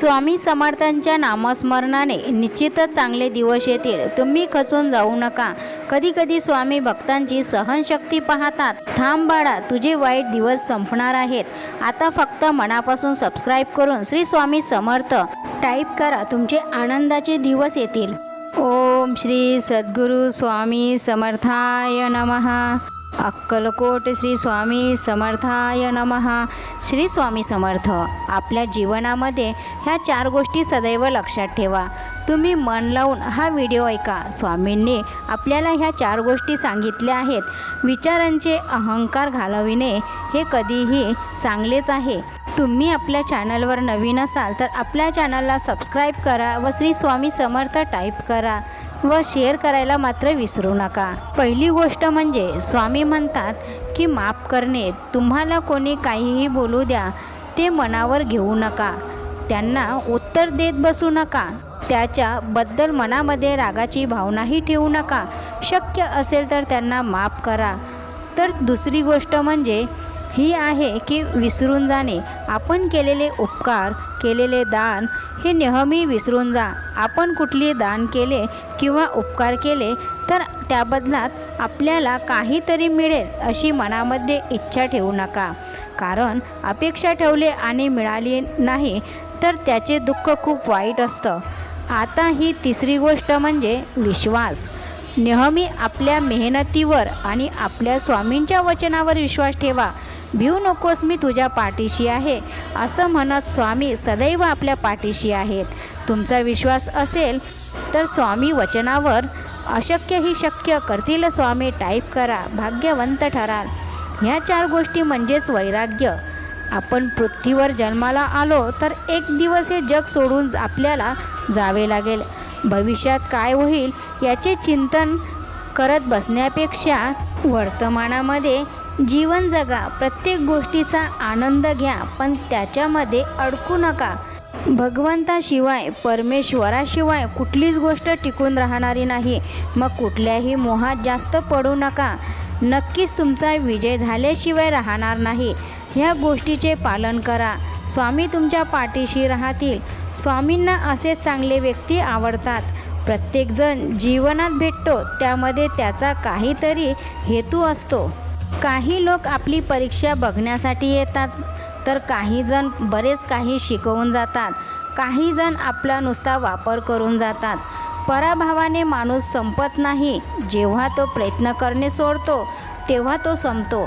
स्वामी समर्थांच्या नामस्मरणाने निश्चितच चांगले दिवस येतील. तुम्ही खचून जाऊ नका. कधी कधी स्वामी भक्तांची सहनशक्ती पाहतात. थांब बाळा तुझे वाईट दिवस संपणार आहेत. आता फक्त मनापासून सबस्क्राईब करून श्री स्वामी समर्थ टाईप करा. तुमचे आनंदाचे दिवस येतील. ओम श्री सद्गुरू स्वामी समर्थाय नमः. अक्कलकोट श्री स्वामी समर्थाय नमः. श्री स्वामी समर्थ आपल्या जीवनामध्ये ह्या चार गोष्टी सदैव लक्षात ठेवा. तुम्ही मन लावून हा व्हिडिओ ऐका. स्वामींनी आपल्याला ह्या चार गोष्टी सांगितल्या आहेत. विचारांचे अहंकार घालविणे हे कधीही चांगलेच आहे. तुम्ही आपल्या चॅनलवर नवीन असाल तर आपल्या चॅनलला सबस्क्राईब करा व श्री स्वामी समर्थ टाईप करा व शेअर करायला मात्र विसरू नका. पहिली गोष्ट म्हणजे स्वामी म्हणतात की माफ करणे. तुम्हाला कोणी काहीही बोलू द्या ते मनावर घेऊ नका. त्यांना उत्तर देत बसू नका. त्याच्याबद्दल मनामध्ये रागाची भावनाही ठेवू नका. शक्य असेल तर त्यांना माफ करा. तर दुसरी गोष्ट म्हणजे ही आहे की विसरून जाणे. आपण केलेले उपकार केलेले दान हे नेहमी विसरून जा. आपण कुठले दान केले किंवा उपकार केले तर त्या बदलात आपल्याला काहीतरी मिळेल अशी मनामध्ये इच्छा ठेवू नका. कारण अपेक्षा ठेवले आणि मिळाली नाही तर त्याचे दुःख खूप वाईट असतं. आता ही तिसरी गोष्ट म्हणजे विश्वास. नेहमी आपल्या मेहनतीवर आणि आपल्या स्वामींच्या वचनावर विश्वास ठेवा. भिऊ नकोस मी तुझ्या पाठीशी आहे असं म्हणत स्वामी सदैव आपल्या पाठीशी आहेत. तुमचा विश्वास असेल तर स्वामी वचनावर अशक्य ही शक्य करतील स्वामी टाईप करा भाग्यवंत ठराल. ह्या चार गोष्टी म्हणजेच वैराग्य. आपण पृथ्वीवर जन्माला आलो तर एक दिवस हे जग सोडून आपल्याला जावे लागेल. भविष्यात काय होईल याचे चिंतन करत बसण्यापेक्षा वर्तमानामध्ये जीवन जगा प्रत्येक गोष्टीचा आनंद घ्या पण त्याच्यामध्ये अडकू नका. भगवंताशिवाय परमेश्वराशिवाय कुठलीच गोष्ट टिकून राहणारी नाही. मग कुठल्याही मोहात जास्त पडू नका. नक्कीच तुमचा विजय झाल्याशिवाय राहणार नाही. ह्या गोष्टीचे पालन करा. स्वामी तुमच्या पाठीशी राहतील. स्वामींना असे चांगले व्यक्ती आवडतात. प्रत्येकजण जीवनात भेटतो त्यामध्ये त्याचा काहीतरी हेतू असतो. काही लोक आपली परीक्षा बघण्यासाठी येतात तर काहीजण बरेच काही शिकवून जातात. काहीजण आपला नुसता वापर करून जातात. पराभावाने माणूस संपत नाही. जेव्हा तो प्रयत्न करणे सोडतो तेव्हा तो संपतो.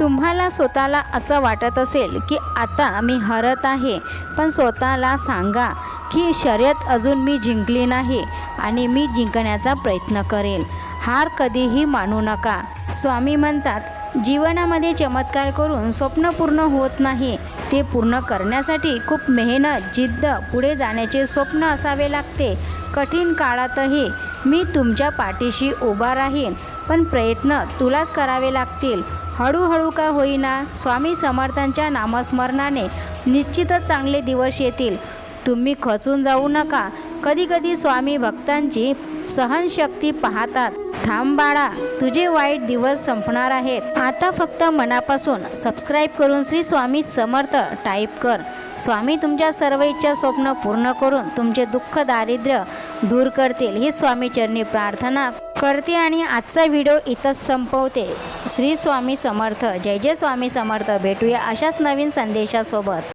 तुम्हाला स्वतःला असं वाटत असेल की आता मी हरत आहे पण स्वतःला सांगा की शर्यत अजून मी जिंकली नाही आणि मी जिंकण्याचा प्रयत्न करेल. हार कधीही मानू नका. स्वामी म्हणतात जीवनामध्ये चमत्कार करून स्वप्न पूर्ण होत नाही. ते पूर्ण करण्यासाठी खूप मेहनत जिद्द पुढे जाण्याचे स्वप्न असावे लागते. कठीण काळातही मी तुमच्या पाठीशी उभा राहीन पण प्रयत्न तुलाच करावे लागतील. हळूहळू का होईना स्वामी समर्थांच्या नामस्मरणाने निश्चितच चांगले दिवस येतील. तुम्ही खचून जाऊ नका. कधीकधी स्वामी भक्तांची सहनशक्ती पाहतात. थांब बाळा तुझे वाईट दिवस संपणार आहेत. आता फक्त मनापासून सबस्क्राईब करून श्री स्वामी समर्थ टाईप कर. स्वामी तुमच्या सर्व इच्छा स्वप्न पूर्ण करून तुमचे दुःख दारिद्र्य दूर करतील. ही स्वामीचरणी प्रार्थना करते आणि आजचा व्हिडिओ इथंच संपवते. श्री स्वामी समर्थ. जय जय स्वामी समर्थ. भेटूया अशाच नवीन संदेशासोबत.